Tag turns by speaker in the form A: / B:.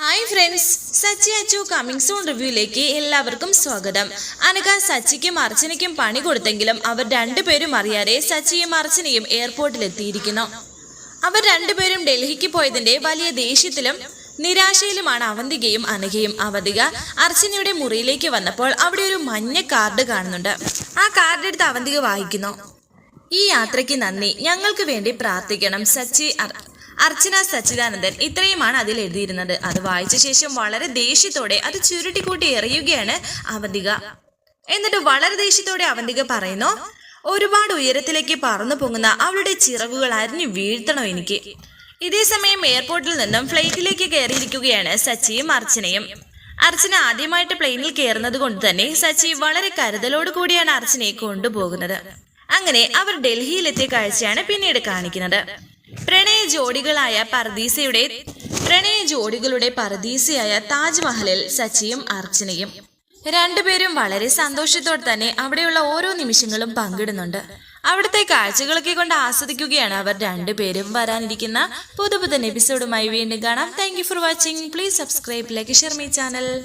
A: Hi friends Sachi Achu coming soon റിവ്യൂയിലേക്ക് എല്ലാവർക്കും സ്വാഗതം. അനക സച്ചിക്കും അർച്ചനയ്ക്കും പണി കൊടുത്തെങ്കിലും അവർ രണ്ടുപേരും അറിയാതെ സച്ചിയും അർച്ചനയും എയർപോർട്ടിൽ എത്തിയിരിക്കുന്നു. അവർ രണ്ടുപേരും ഡൽഹിക്ക് പോയതിന്റെ വലിയ ദേഷ്യത്തിലും നിരാശയിലുമാണ് അവന്തികയും അനഘയും. അവന്തിക അർച്ചനയുടെ മുറിയിലേക്ക് വന്നപ്പോൾ അവിടെ ഒരു മഞ്ഞ കാർഡ് കാണുന്നുണ്ട്. ആ കാർഡ് എടുത്ത് അവന്തിക വായിക്കുന്നു. ഈ യാത്രയ്ക്ക് നന്ദി. ഞങ്ങൾക്ക് വേണ്ടി പ്രാർത്ഥിക്കണം. സച്ചി അർച്ചന സച്ചിദാനന്ദൻ ഇത്രയുമാണ് അതിൽ എഴുതിയിരുന്നത്. അത് വായിച്ച ശേഷം വളരെ ദേഷ്യത്തോടെ അത് ചുരുട്ടിക്കൂട്ടി എറിയുകയാണ് അവന്തിക. എന്നിട്ട് വളരെ ദേഷ്യത്തോടെ അവന്തിക പറയുന്നു ഒരുപാട് ഉയരത്തിലേക്ക് പറന്നു പൊങ്ങുന്ന അവളുടെ ചിറകുകൾ അരിഞ്ഞു വീഴ്ത്തണോ എനിക്ക്? ഇതേ സമയം എയർപോർട്ടിൽ നിന്നും ഫ്ലൈറ്റിലേക്ക് കയറിയിരിക്കുകയാണ് സച്ചിയും അർച്ചനയും. അർച്ചന ആദ്യമായിട്ട് പ്ലെയിനിൽ കയറുന്നത് കൊണ്ട് തന്നെ സച്ചി വളരെ കരുതലോട് കൂടിയാണ് അർച്ചനയെ കൊണ്ടുപോകുന്നത്. അങ്ങനെ അവർ ഡൽഹിയിലെത്തിയ കാഴ്ചയാണ് പിന്നീട് കാണിക്കുന്നത്. പ്രണയ ജോഡികളായ പർദീസയുടെ പ്രണയ ജോഡികളുടെ പർദീസയായ താജ്മഹലിൽ സച്ചിയും അർച്ചനയും. രണ്ടുപേരും വളരെ സന്തോഷത്തോടെ തന്നെ അവിടെയുള്ള ഓരോ നിമിഷങ്ങളും പങ്കിടുന്നുണ്ട്. അവിടുത്തെ കാഴ്ചകളൊക്കെ കൊണ്ട് ആസ്വദിക്കുകയാണ് അവർ രണ്ടുപേരും. വരാനിരിക്കുന്ന പുതു പുതിയ എപ്പിസോഡുമായി വീണ്ടും കാണാം. Thank for watching please subscribe like share my channel